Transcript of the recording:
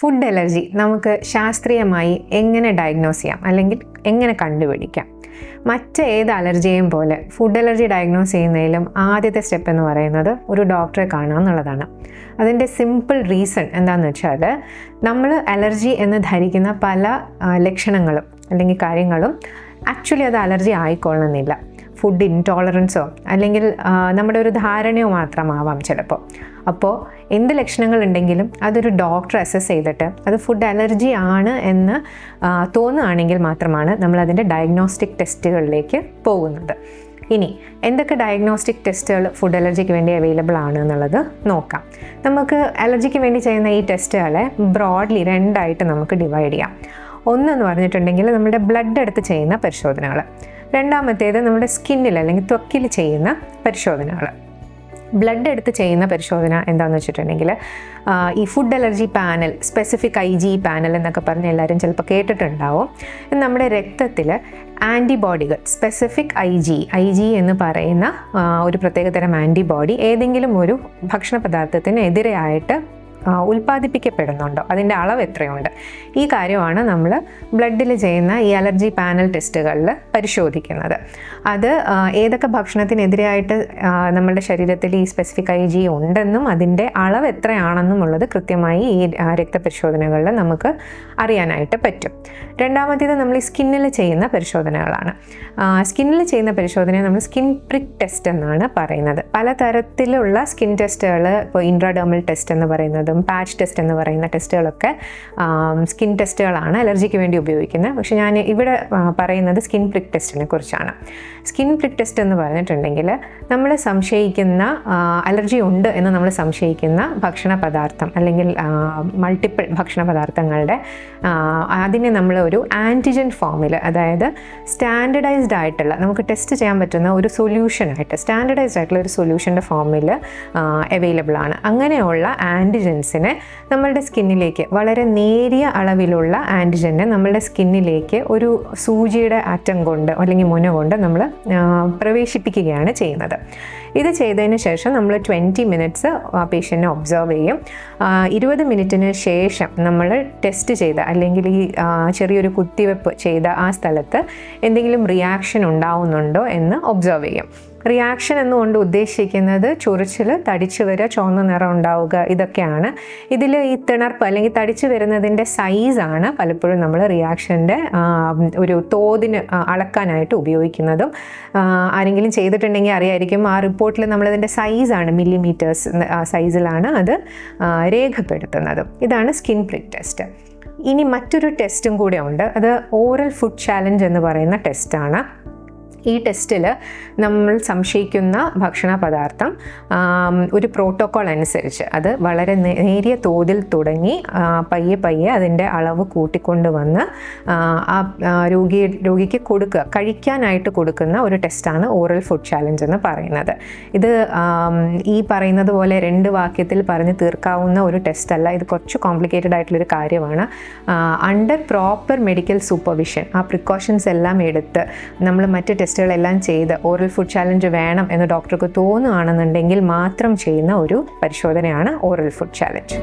Food allergy നമുക്ക് ശാസ്ത്രീയമായി എങ്ങനെ ഡയഗ്നോസ് ചെയ്യാം? അല്ലെങ്കിൽ എങ്ങനെ കണ്ടുപിടിക്കാം? മറ്റ് ഏത് അലർജിയെയും പോലെ ഫുഡ് അലർജി ഡയഗ്നോസ് ചെയ്യുന്നതിലും ആദ്യത്തെ സ്റ്റെപ്പ് എന്ന് പറയുന്നത് ഒരു ഡോക്ടറെ കാണുക എന്നുള്ളതാണ്. അതിന്റെ സിമ്പിൾ റീസൺ എന്താണെന്ന് വെച്ചാൽ നമ്മൾ അലർജി എന്ന് ധരിക്കുന്ന പല ലക്ഷണങ്ങളും അല്ലെങ്കിൽ കാര്യങ്ങളും ആക്ച്വലി അത് അലർജി ആയിക്കൊള്ളണമെന്നില്ല. ഫുഡ് ഇൻടോളറൻസോ അല്ലെങ്കിൽ നമ്മുടെ ഒരു ധാരണയോ മാത്രമാവാം ചിലപ്പോൾ. അപ്പോൾ എന്ത് ലക്ഷണങ്ങൾ ഉണ്ടെങ്കിലും അതൊരു ഡോക്ടർ അസസ് ചെയ്തിട്ട് അത് ഫുഡ് അലർജി ആണ് എന്ന് തോന്നുകയാണെങ്കിൽ മാത്രമാണ് നമ്മൾ അതിന്റെ ഡയഗ്നോസ്റ്റിക് ടെസ്റ്റുകളിലേക്ക് പോകുന്നത്. ഇനി എന്തൊക്കെ ഡയഗ്നോസ്റ്റിക് ടെസ്റ്റുകൾ ഫുഡ് അലർജിക്ക് വേണ്ടി അവൈലബിൾ ആണ് എന്നുള്ളത് നോക്കാം. നമുക്ക് അലർജിക്ക് വേണ്ടി ചെയ്യുന്ന ഈ ടെസ്റ്റുകളെ ബ്രോഡ്ലി രണ്ടായിട്ട് നമുക്ക് ഡിവൈഡ് ചെയ്യാം. ഒന്നെന്ന് പറഞ്ഞിട്ടുണ്ടെങ്കിൽ നമ്മുടെ ബ്ലഡ് എടുത്ത് ചെയ്യുന്ന പരിശോധനകൾ രണ്ടാമത്തേത് നമ്മുടെ സ്കിന്നിൽ അല്ലെങ്കിൽ ത്വക്കിൽ ചെയ്യുന്ന പരിശോധനകൾ ബ്ലഡ് എടുത്ത് ചെയ്യുന്ന പരിശോധന എന്താണെന്ന് വെച്ചിട്ടുണ്ടെങ്കിൽ ഈ food allergy panel specific I G panel എന്നൊക്കെ പറഞ്ഞ് എല്ലാവരും ചിലപ്പോൾ കേട്ടിട്ടുണ്ടാവും. നമ്മുടെ രക്തത്തിൽ ആന്റിബോഡികൾ specific I G I G എന്ന് പറയുന്ന ഒരു പ്രത്യേകതരം ആന്റിബോഡി ഏതെങ്കിലും ഒരു ഭക്ഷണ പദാർത്ഥത്തിന് എതിരെയായിട്ട് ഉൽപ്പാദിപ്പിക്കപ്പെടുന്നുണ്ടോ? അതിന്റെ അളവ് എത്രയുണ്ട്? ഈ കാര്യമാണ് നമ്മൾ ബ്ലഡിൽ ചെയ്യുന്ന ഈ അലർജി പാനൽ ടെസ്റ്റുകളിൽ പരിശോധിക്കുന്നത്. അത് ഏതൊക്കെ ഭക്ഷണത്തിനെതിരായിട്ട് നമ്മുടെ ശരീരത്തിൽ ഈ സ്പെസിഫിക് ഐ ജി ഉണ്ടെന്നും അതിന്റെ അളവ് എത്രയാണെന്നും ഉള്ളത് കൃത്യമായി ഈ രക്തപരിശോധനകളിൽ നമുക്ക് അറിയാനായിട്ട് പറ്റും. രണ്ടാമത്തേത് നമ്മൾ ഈ സ്കിന്നിൽ ചെയ്യുന്ന പരിശോധനകളാണ്. സ്കിന്നിൽ ചെയ്യുന്ന പരിശോധനയെ നമ്മൾ സ്കിൻ പ്രിക് ടെസ്റ്റ് എന്നാണ് പറയുന്നത്. പലതരത്തിലുള്ള സ്കിൻ ടെസ്റ്റുകൾ ഇപ്പോൾ ഇൻട്രാഡേമൽ ടെസ്റ്റ് എന്ന് പറയുന്നതും പാച്ച് ടെസ്റ്റ് എന്ന് പറയുന്ന ടെസ്റ്റുകളൊക്കെ സ്കിൻ ടെസ്റ്റുകളാണ് അലർജിക്ക് വേണ്ടി ഉപയോഗിക്കുന്നത്. പക്ഷെ ഞാൻ ഇവിടെ പറയുന്നത് സ്കിൻ പ്രിക് ടെസ്റ്റിനെ കുറിച്ചാണ്. സ്കിൻ പ്രിക് ടെസ്റ്റ് എന്ന് പറഞ്ഞിട്ടുണ്ടെങ്കിൽ നമ്മൾ സംശയിക്കുന്ന അലർജി ഉണ്ട് എന്ന് നമ്മൾ സംശയിക്കുന്ന ഭക്ഷണ പദാർത്ഥം അല്ലെങ്കിൽ മൾട്ടിപ്പിൾ ഭക്ഷണ പദാർത്ഥങ്ങളുടെ അതിനെ നമ്മൾ ഒരു ആന്റിജൻ ഫോമിൽ അതായത് സ്റ്റാൻഡർഡൈസ്ഡ് ആയിട്ടുള്ള നമുക്ക് ടെസ്റ്റ് ചെയ്യാൻ പറ്റുന്ന ഒരു സൊല്യൂഷനായിട്ട് സ്റ്റാൻഡർഡൈസ്ഡ് ആയിട്ടുള്ള ഒരു സൊല്യൂഷന്റെ ഫോമിൽ അവൈലബിൾ ആണ്. അങ്ങനെയുള്ള ആന്റിജൻസിനെ നമ്മളുടെ സ്കിന്നിലേക്ക് വളരെ നേരിയ അളവിലുള്ള ആന്റിജനെ നമ്മളുടെ സ്കിന്നിലേക്ക് ഒരു സൂചിയുടെ അറ്റം കൊണ്ട് അല്ലെങ്കിൽ മുന കൊണ്ട് നമ്മൾ പ്രവേശിപ്പിക്കുകയാണ് ചെയ്യുന്നത്. ഇത് ചെയ്തതിന് ശേഷം നമ്മൾ ട്വന്റി മിനിറ്റ്സ് ആ പേഷ്യന്റിനെ ഒബ്സർവ് ചെയ്യും. ഇരുപത് മിനിറ്റിന് ശേഷം നമ്മൾ ടെസ്റ്റ് ചെയ്ത അല്ലെങ്കിൽ ഈ ചെറിയൊരു കുത്തിവെപ്പ് ചെയ്ത ആ സ്ഥലത്ത് എന്തെങ്കിലും റിയാക്ഷൻ ഉണ്ടാവുന്നുണ്ടോ എന്ന് ഒബ്സർവ് ചെയ്യും. റിയാക്ഷൻ എന്നുകൊണ്ട് ഉദ്ദേശിക്കുന്നത് ചൊറിച്ചിൽ തടിച്ചു വരിക ചുവന്ന നിറം ഉണ്ടാവുക ഇതൊക്കെയാണ്. ഇതിൽ ഈ തിണർപ്പ് അല്ലെങ്കിൽ തടിച്ചു വരുന്നതിന്റെ സൈസാണ് പലപ്പോഴും നമ്മൾ റിയാക്ഷന്റെ ഒരു തോതിന് അളക്കാനായിട്ട് ഉപയോഗിക്കുന്നതും. ആരെങ്കിലും ചെയ്തിട്ടുണ്ടെങ്കിൽ അറിയായിരിക്കും ആ റിപ്പോർട്ടിൽ നമ്മളതിന്റെ സൈസാണ് മില്ലിമീറ്റേഴ്സ് സൈസിലാണ് അത് രേഖപ്പെടുത്തുന്നത്. ഇതാണ് സ്കിൻ പ്രിക് ടെസ്റ്റ് ഇനി മറ്റൊരു ടെസ്റ്റും കൂടെ ഉണ്ട്. അത് ഓറൽ ഫുഡ് ചാലഞ്ച് എന്ന് പറയുന്ന ടെസ്റ്റാണ് ഈ ടെസ്റ്റിൽ നമ്മൾ സംശയിക്കുന്ന ഭക്ഷണ പദാർത്ഥം ഒരു പ്രോട്ടോക്കോൾ അനുസരിച്ച് അത് വളരെ നേരിയ തോതിൽ തുടങ്ങി പയ്യെ പയ്യെ അതിന്റെ അളവ് കൂട്ടിക്കൊണ്ട് വന്ന് ആ, രോഗി രോഗിക്ക് കൊടുക്കുക കഴിക്കാനായിട്ട് കൊടുക്കുന്ന ഒരു ടെസ്റ്റാണ് ഓറൽ ഫുഡ് ചാലഞ്ച് എന്ന് പറയുന്നത്. ഇത് ഈ പറയുന്നത് പോലെ രണ്ട് വാക്യത്തിൽ പറഞ്ഞ് തീർക്കാവുന്ന ഒരു ടെസ്റ്റ് അല്ല ഇത് കുറച്ച് കോംപ്ലിക്കേറ്റഡ് ആയിട്ടുള്ളൊരു കാര്യമാണ്. അണ്ടർ പ്രോപ്പർ മെഡിക്കൽ സൂപ്പർവിഷൻ ആ പ്രിക്കോഷൻസ് എല്ലാം എടുത്ത് നമ്മൾ മറ്റ് ടെസ്റ്റുകളെല്ലാം ചെയ്ത് ഓറൽ ഫുഡ് ചാലഞ്ച് വേണം എന്ന് ഡോക്ടർക്ക് തോന്നുകയാണെന്നുണ്ടെങ്കിൽ മാത്രം ചെയ്യുന്ന ഒരു പരിശോധനയാണ് ഓറൽ ഫുഡ് ചാലഞ്ച്.